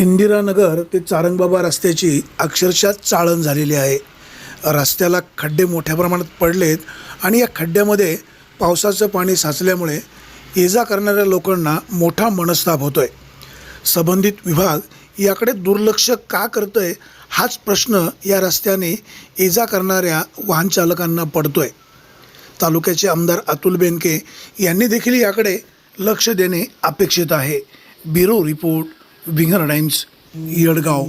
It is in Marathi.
इंदिरानगर ते चारंगबाबा रस्त्याची अक्षरशः चाळण झालेली आहे. रस्त्याला खड्डे मोठ्या प्रमाणात पडलेत आणि या खड्ड्यामध्ये पावसाचं पाणी साचल्यामुळे ये जा करणाऱ्या लोकांना मोठा मनस्ताप होतो आहे संबंधित विभाग याकडे दुर्लक्ष का करतोय हाच प्रश्न या रस्त्याने ये जा करणाऱ्या वाहनचालकांना पडतो आहे तालुक्याचे आमदार अतुल बेनके यांनी देखील याकडे लक्ष देणे अपेक्षित आहे. Bureau report. Winger Times Yedgaon